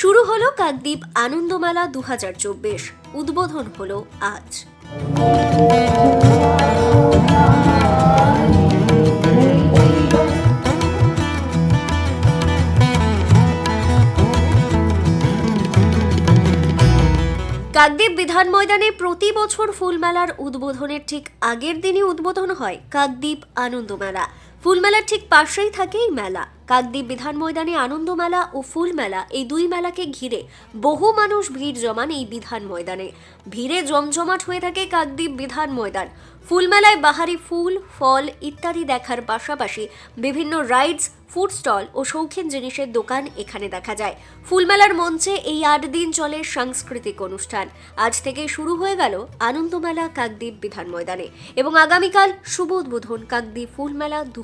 শুরু হলো কাকদ্বীপ আনন্দমেলা দু উদ্বোধন হলো আজ। কাকদ্বীপ বিধান ময়দানে প্রতি বছর ফুলমেলার উদ্বোধনের ঠিক আগের দিনই উদ্বোধন হয় কাকদ্বীপ আনন্দমেলা। ফুলমেলার ঠিক পাশেই থাকে এই মেলা। কাকদ্বীপ বিধান ময়দানে আনন্দমেলা ও ফুলমেলা এই দুই মেলাকে ঘিরে বহু মানুষ ভিড় জমান এই বিধান ময়দানে। ভিড়ে জমজমাট হয়ে থাকে কাকদ্বীপ বিধান ময়দান। ফুলমেলায় বাহারি ফুল, ফল ইত্যাদি দেখার পাশাপাশি বিভিন্ন রাইডস ফুড স্টল ও শৌখিন জিনিসের দোকান এখানে দেখা যায়। ফুলমেলার মঞ্চে এই আট দিন চলে সাংস্কৃতিক অনুষ্ঠান। আজ থেকে শুরু হয়ে গেল আনন্দমেলা কাকদ্বীপ বিধান ময়দানে এবং আগামীকাল শুভ উদ্বোধন কাকদ্বীপ ফুলমেলা দু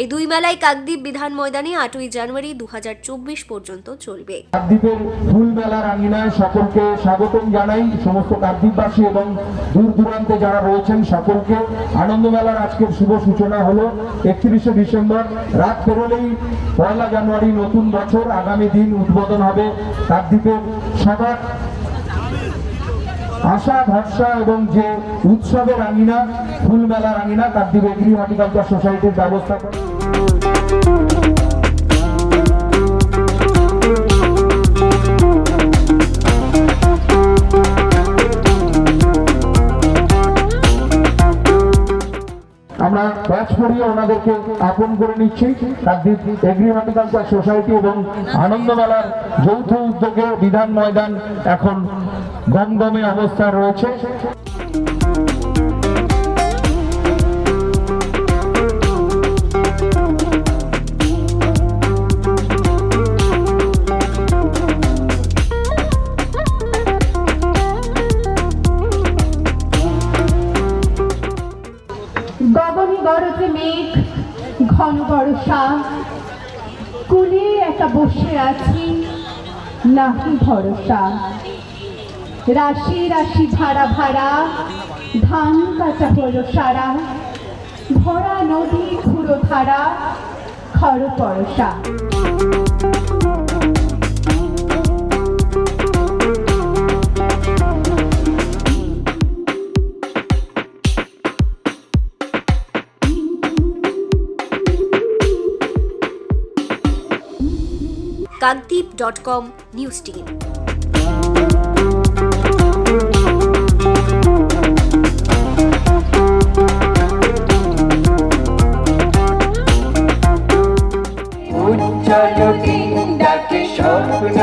এই দুই মেলায় কাকদ্বীপ বিধান ময়দানে আটই জানুয়ারি দুহাজার চব্বিশ পর্যন্ত চলবে। কাকদ্বীপের ফুল মেলার আঙিনায় সকলকে স্বাগতম জানাই। সমস্ত কাকদ্বীপবাসী এবং দূর দূরান্তে যারা রয়েছেন সকলকে। আনন্দ মেলার আজকের শুভ সূচনা হলো একত্রিশে ডিসেম্বর রাত পেরোলেই পয়লা জানুয়ারি নতুন বছর আগামী দিন উদ্বোধন হবে। কাকদ্বীপের সবার আশা, ভরসা এবং যে উৎসবের আঙিনা ফুল মেলার আঙিনা কাকদ্বীপ এগ্রি হর্টিকালচার সোসাইটির ব্যবস্থা ব্যাচ করিয়ে ওনাদেরকে আপন করে নিচ্ছি। কাকদ্বীপ সোসাইটি এবং আনন্দমেলার যৌথ উদ্যোগে বিধান ময়দান এখন গমগমে অবস্থা রয়েছে। মেঘ ঘন বর্ষা। কুলে একা বসে আছি, নাহি ভরসা। রাশি রাশি ভাড়া ভাড়া, ধান কাঁচা হলো সারা। ভরা নদী খুঁড়ো ধারা খর Parsha Kakdwip dot com news team উজ্জ্বল দিন ডাকে স্বপ্ন